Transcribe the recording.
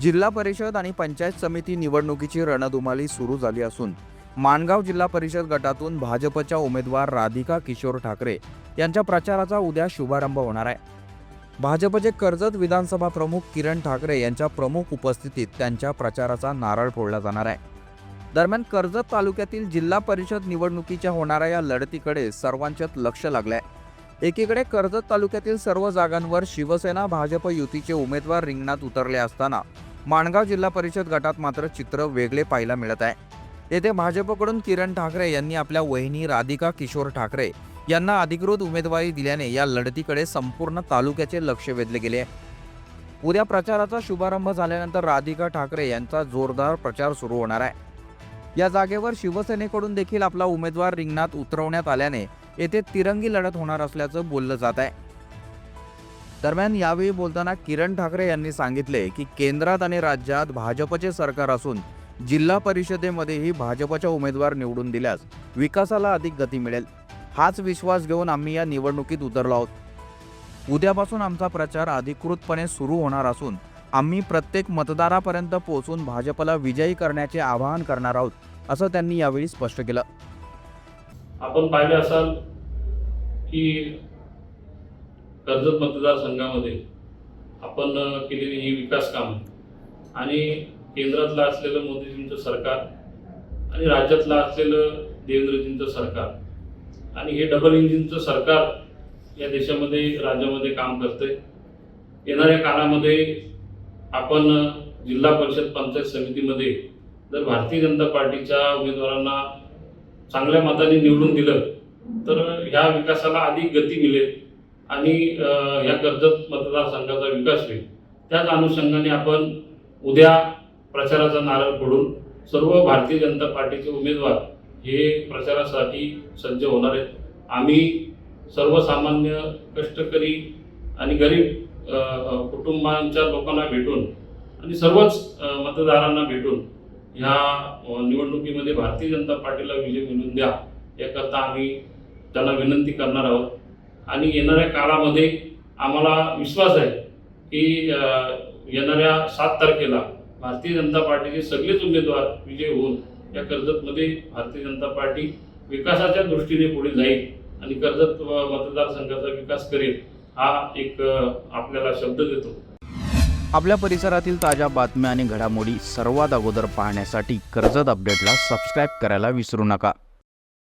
जिल्हा परिषद आणि पंचायत समिती निवडणुकीची रणधुमाली सुरू झाली असून माणगाव जिल्हा परिषद गटातून भाजपच्या उमेदवार राधिका किशोर ठाकरे यांच्या प्रचाराचा उद्या शुभारंभ होणार आहे. भाजपचे कर्जत विधानसभा प्रमुख किरण ठाकरे यांच्या प्रमुख उपस्थितीत त्यांच्या प्रचाराचा नारळ फोडला जाणार आहे. दरम्यान कर्जत तालुक्यातील जिल्हा परिषद निवडणुकीच्या होणाऱ्या या लढतीकडे सर्वांच्यात लक्ष लागलंय. एकीकडे कर्जत तालुक्यातील सर्व जागांवर शिवसेना भाजप युतीचे उमेदवार रिंगणात उतरले असताना माणगाव जिल्हा परिषद गटात मात्र चित्र वेगळे पाहायला मिळत आहे. येथे भाजपकडून किरण ठाकरे यांनी आपल्या वहिनी राधिका किशोर ठाकरे यांना अधिकृत उमेदवारी दिल्याने या लढतीकडे संपूर्ण तालुक्याचे लक्ष वेधले गेले आहे. उद्या प्रचाराचा शुभारंभ झाल्यानंतर राधिका ठाकरे यांचा जोरदार प्रचार सुरू होणार आहे. या जागेवर शिवसेनेकडून देखील आपला उमेदवार रिंगणात उतरवण्यात आल्याने येथे तिरंगी लढत होणार असल्याचं बोललं जात आहे. दरम्यान यावेळी बोलताना किरण ठाकरे यांनी सांगितले की केंद्रात आणि राज्यात भाजपचे सरकार असून जिल्हा परिषदेमध्येही भाजपच्या उमेदवार निवडून दिल्यास विकासाला अधिक गती मिळेल. हाच विश्वास घेऊन आम्ही या निवडणुकीत उतरलो आहोत. उद्यापासून आमचा प्रचार अधिकृतपणे सुरू होणार असून आम्ही प्रत्येक मतदारापर्यंत पोहोचून भाजपला विजयी करण्याचे आवाहन करणार आहोत असं त्यांनी यावेळी स्पष्ट केलं. आपण पाहिलं असाल की कर्जत मतदारसंघामध्ये आपण केलेली ही विकास कामं. आणि केंद्रातलं असलेलं मोदीजींचं सरकार आणि राज्यातलं असलेलं देवेंद्रजींचं सरकार आणि हे डबल इंजिनचं सरकार या देशामध्ये राज्यामध्ये काम करते येणाऱ्या काळामध्ये आपण जिल्हा परिषद पंचायत समितीमध्ये जर भारतीय जनता पार्टीच्या उमेदवारांना चांगल्या मताने निवडून दिलं तर ह्या विकासाला अधिक गती मिळेल. आणि ह्या कर्जत मतदारसंघाचा विकास होईल. त्याच अनुषंगाने आपण उद्या प्रचाराचा नारळ फोडून सर्व भारतीय जनता पार्टीचे उमेदवार हे प्रचारासाठी सज्ज होणार आहेत. आम्ही सर्वसामान्य कष्टकरी आणि गरीब कुटुंबांच्या लोकांना भेटून आणि सर्वच मतदारांना भेटून ह्या निवडणुकीमध्ये भारतीय जनता पार्टीला विजय मिळवून द्या याकरता आम्ही त्यांना विनंती करणार आहोत. आणि येणाऱ्या काळामध्ये आम्हाला विश्वास आहे की येणाऱ्या सात तारखेला भारतीय जनता पार्टीचे सगळेच उमेदवार विजय होऊन या कर्जतमध्ये भारतीय जनता पार्टी विकासाच्या दृष्टीने पुढे जाईल आणि कर्जत मतदारसंघाचा विकास करेल हा एक आपल्याला शब्द देतो. आपल्या परिसरातील ताज्या बातम्या आणि घडामोडी सर्वात अगोदर पाहण्यासाठी कर्जत अपडेटला सबस्क्राईब करायला विसरू नका.